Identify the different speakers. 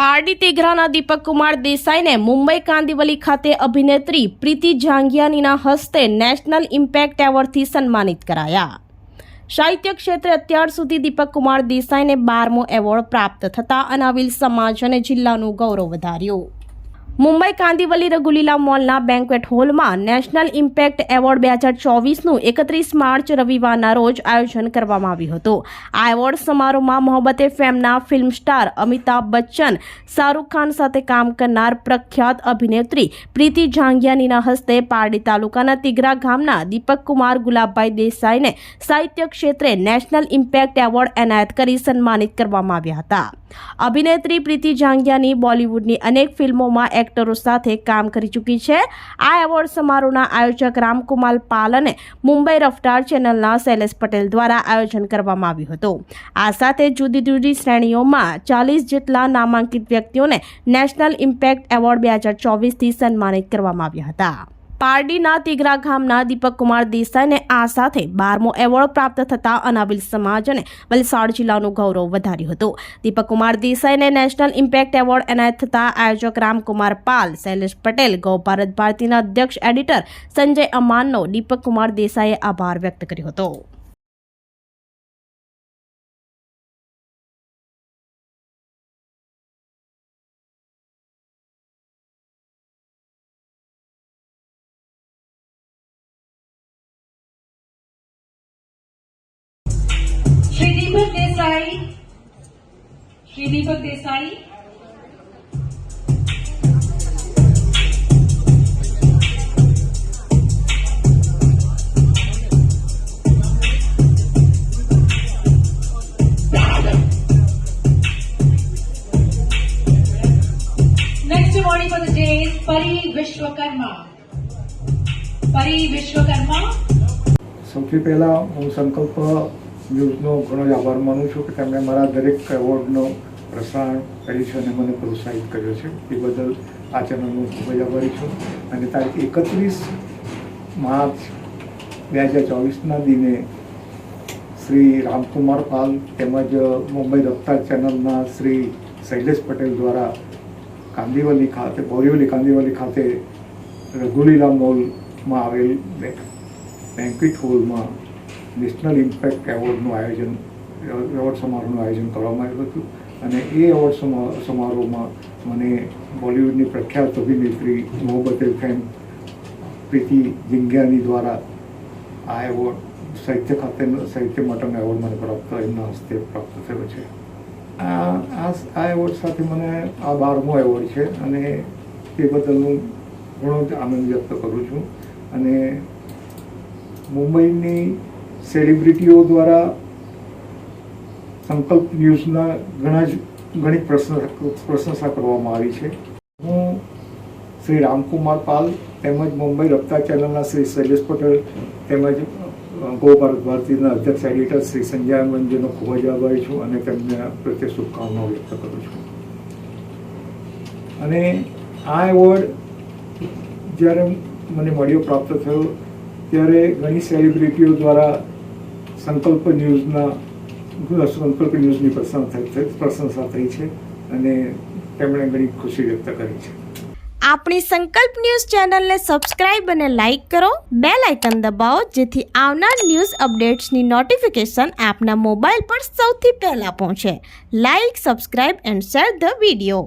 Speaker 1: પારડી તેઘરાના દીપક કુમાર દેસાઈને મુંબઈ કાંદિવલી ખાતે અભિનેત્રી પ્રીતિ જાંગિયાનીના હસ્તે નેશનલ ઇમ્પેક્ટ એવોર્ડથી સન્માનિત કરાયા. સાહિત્ય ક્ષેત્રે અત્યાર સુધી દીપક કુમાર દેસાઈને બારમો એવોર્ડ પ્રાપ્ત થતાં અનાવિલ સમાજ અને જિલ્લાનું ગૌરવ વધાર્યું. મુંબઈ કાંદીવલી રઘુલીલા મોલના બેન્ક્વેટ હોલમાં નેશનલ ઇમ્પેક્ટ એવોર્ડ બે હજાર ચોવીસનું એકત્રીસ માર્ચ રવિવારના રોજ આયોજન કરવામાં આવ્યું હતું. આ એવોર્ડ સમારોહમાં મોહબ્બતે ફેમના ફિલ્મ સ્ટાર અમિતાભ બચ્ચન, શાહરૂખ ખાન સાથે કામ કરનાર પ્રખ્યાત અભિનેત્રી પ્રીતિ જાંગિયાનીના હસ્તે પારડી તાલુકાના તિગરા ગામના દીપક કુમાર ગુલાબભાઈ દેસાઈને સાહિત્ય ક્ષેત્રે નેશનલ ઇમ્પેક્ટ એવોર્ડ એનાયત કરી સન્માનિત કરવામાં આવ્યા હતા. અભિનેત્રી પ્રીતિ જાંગિયાની બોલિવૂડની અનેક ફિલ્મોમાં એક્ટરો સાથે કામ કરી ચૂકી છે. આ એવોર્ડ સમારોહના આયોજક રામકુમાર પાલ અને મુંબઈ રફતાર ચેનલના શૈલેષ પટેલ દ્વારા આયોજન કરવામાં આવ્યું હતું. આ સાથે જુદી જુદી શ્રેણીઓમાં ચાલીસ જેટલા નામાંકિત વ્યક્તિઓને નેશનલ ઇમ્પેક્ટ એવોર્ડ બે હજાર ચોવીસથી સન્માનિત કરવામાં આવ્યા હતા. પારડીના તિગરા ગામના દીપક કુમાર દેસાઈને આ સાથે બારમો એવોર્ડ પ્રાપ્ત થતા અનાવિલ સમાજ અને વલસાડ જિલ્લાનું ગૌરવ વધાર્યું હતું. દીપક કુમાર દેસાઈને નેશનલ ઇમ્પેક્ટ એવોર્ડ એનાયત થતા આયોજક રામકુમાર પાલ, શૈલેષ પટેલ, ગૌ ભારત ભારતીના અધ્યક્ષ એડિટર સંજય અમાનનો દીપક કુમાર દેસાઈએ આભાર વ્યક્ત કર્યો હતો.
Speaker 2: કે દીપક દેસાણી પરી વિશ્વકર્મા પરી
Speaker 3: સૌથી પહેલા હું સંકલ્પ ન્યૂઝનો ઘણો જ આભાર માનું છું કે તેમણે મારા દરેક એવોર્ડનો પ્રસારણ કર્યું છે અને મને પ્રોત્સાહિત કર્યો છે. એ બદલ આ ચેનલનો ખૂબ જ આભારી છું. અને તારીખ એકત્રીસ માર્ચ બે હજાર ચોવીસના દિને શ્રી રામકુમાર પાલ તેમજ મુંબઈ રફતાર ચેનલના શ્રી શૈલેષ પટેલ દ્વારા કાંદીવલી ખાતે, બોરીવલી કાંદીવલી ખાતે રઘુલીલા મોલમાં આવેલ બેન્ક્વેટ હોલમાં નેશનલ ઇમ્પેક્ટ એવોર્ડનું આયોજન, એવોર્ડ સમારોહનું આયોજન કરવામાં આવ્યું હતું. અને એ એવોર્ડ સમારોહમાં મને બોલિવૂડની પ્રખ્યાત અભિનેત્રી મોહબ્બતે ફેમ પ્રીતિ જિંગ્યાની દ્વારા આ એવોર્ડ, સાહિત્ય ખાતે, સાહિત્ય માટેનો એવોર્ડ મને પ્રાપ્ત એમના હસ્તે પ્રાપ્ત થયો છે. આ આ એવોર્ડ સાથે મને આ બારમો એવોર્ડ છે અને તે બદલ હું ઘણો જ આનંદ વ્યક્ત કરું છું. અને મુંબઈની સેલિબ્રિટીઓ દ્વારા સંકલ્પ ન્યૂઝના ઘણા જ ઘણી પ્રશંસા કરવામાં આવી છે. હું શ્રી રામકુમાર પાલ તેમજ મુંબઈ રફતા ચેનલના શ્રી શૈલેષ પટેલ તેમજ ગો ભારત ભારતીના અધ્યક્ષ એડિટર શ્રી સંજય મંજેનો ખૂબ જ આભારી છું અને તેમને પ્રત્યે શુભકામનાઓ વ્યક્ત કરું છું. અને આ એવોર્ડ જ્યારે મને મળ્યો પ્રાપ્ત થયો, ત્યારે ઘણી સેલિબ્રિટીઓ દ્વારા સંકલ્પ ન્યૂઝના સંકલ્પ ન્યૂઝની પ્રશંસા પ્રશંસા થઈ છે અને તેમણે ઘણી ખુશી વ્યક્ત કરી છે.
Speaker 1: આપણી સંકલ્પ ન્યૂઝ ચેનલને સબસ્ક્રાઇબ અને લાઇક કરો બે લાઇકન દબાવો, જેથી આવનાર ન્યૂઝ અપડેટ્સની નોટિફિકેશન આપના મોબાઈલ પર સૌથી પહેલા પહોંચે. Like, subscribe and share the video.